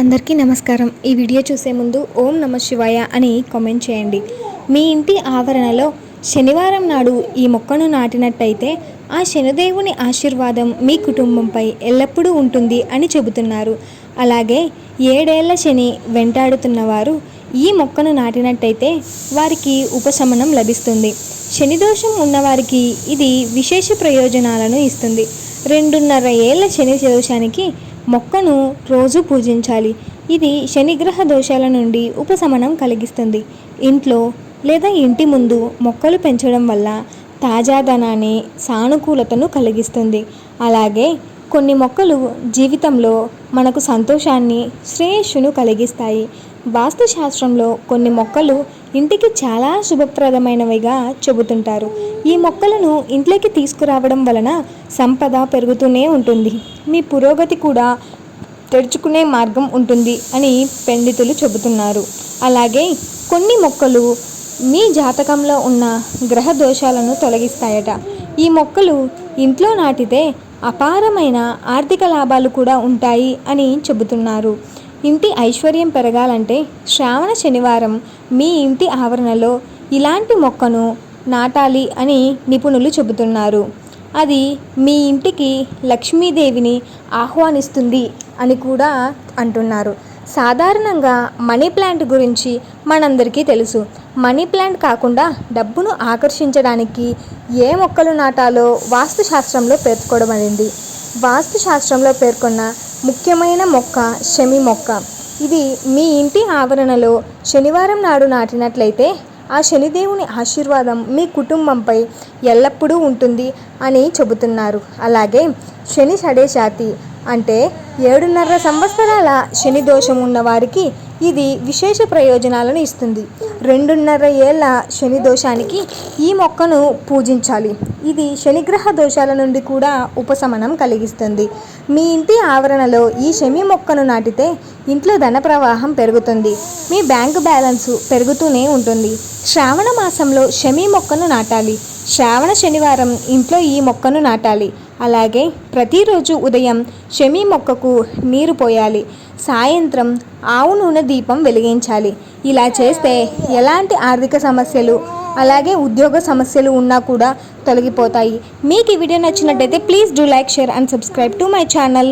అందరికీ నమస్కారం. ఈ వీడియో చూసే ముందు ఓం నమ శివాయ అని కామెంట్ చేయండి. మీ ఇంటి ఆవరణలో శనివారం నాడు ఈ మొక్కను నాటినట్టయితే ఆ శనిదేవుని ఆశీర్వాదం మీ కుటుంబంపై ఎల్లప్పుడూ ఉంటుంది అని చెబుతున్నారు. అలాగే ఏడేళ్ళ శని వెంటాడుతున్నవారు ఈ మొక్కను నాటినట్టయితే వారికి ఉపశమనం లభిస్తుంది. శని దోషం ఉన్నవారికి ఇది విశేష ప్రయోజనాలను ఇస్తుంది. రెండున్నర ఏళ్ళ శని దోషానికి మొక్కను రోజు పూజించాలి. ఇది శనిగ్రహ దోషాల నుండి ఉపశమనం కలిగిస్తుంది. ఇంట్లో లేదా ఇంటి ముందు మొక్కలు పెంచడం వల్ల తాజాదనాన్ని సానుకూలతను కలిగిస్తుంది. అలాగే కొన్ని మొక్కలు జీవితంలో మనకు సంతోషాన్ని శ్రేయస్సును కలిగిస్తాయి. వాస్తుశాస్త్రంలో కొన్ని మొక్కలు ఇంటికి చాలా శుభప్రదమైనవిగా చెబుతుంటారు. ఈ మొక్కలను ఇంట్లోకి తీసుకురావడం వలన సంపద పెరుగుతూనే ఉంటుంది. మీ పురోగతి కూడా తెరుచుకునే మార్గం ఉంటుంది అని పండితులు చెబుతున్నారు. అలాగే కొన్ని మొక్కలు మీ జాతకంలో ఉన్న గ్రహ దోషాలను తొలగిస్తాయట. ఈ మొక్కలు ఇంట్లో నాటితే అపారమైన ఆర్థిక లాభాలు కూడా ఉంటాయి అని చెబుతున్నారు. ఇంటి ఐశ్వర్యం పెరగాలంటే శ్రావణ శనివారం మీ ఇంటి ఆవరణలో ఇలాంటి మొక్కను నాటాలి అని నిపుణులు చెబుతున్నారు. అది మీ ఇంటికి లక్ష్మీదేవిని ఆహ్వానిస్తుంది అని కూడా అంటున్నారు. సాధారణంగా మనీ ప్లాంట్ గురించి మనందరికీ తెలుసు. మనీ ప్లాంట్ కాకుండా డబ్బును ఆకర్షించడానికి ఏ మొక్కలు నాటాలో వాస్తుశాస్త్రంలో పేర్కొనబడింది. వాస్తుశాస్త్రంలో పేర్కొన్న ముఖ్యమైన మొక్క శమి మొక్క. ఇది మీ ఇంటి ఆవరణలో శనివారం నాడు నాటినట్లయితే ఆ శనిదేవుని ఆశీర్వాదం మీ కుటుంబంపై ఎల్లప్పుడూ ఉంటుంది అని చెబుతున్నారు. అలాగే శని షడేశాతి అంటే ఏడున్నర సంవత్సరాల శని దోషం ఉన్న వారికి ఇది విశేష ప్రయోజనాలను ఇస్తుంది. రెండున్నర ఏళ్ళ శని దోషానికి ఈ మొక్కను పూజించాలి. ఇది శనిగ్రహ దోషాల నుండి కూడా ఉపశమనం కలిగిస్తుంది. మీ ఇంటి ఆవరణలో ఈ శమి మొక్కను నాటితే ఇంట్లో ధన ప్రవాహం పెరుగుతుంది. మీ బ్యాంకు బ్యాలెన్స్ పెరుగుతూనే ఉంటుంది. శ్రావణ మాసంలో శమి మొక్కను నాటాలి. శ్రావణ శనివారం ఇంట్లో ఈ మొక్కను నాటాలి. అలాగే ప్రతిరోజు ఉదయం షమీ మొక్కకు నీరు పోయాలి. సాయంత్రం ఆవు నూనె దీపం వెలిగించాలి. ఇలా చేస్తే ఎలాంటి ఆర్థిక సమస్యలు అలాగే ఉద్యోగ సమస్యలు ఉన్నా కూడా తొలగిపోతాయి. మీకు ఈ వీడియో నచ్చినట్టయితే please do like share and subscribe to my channel.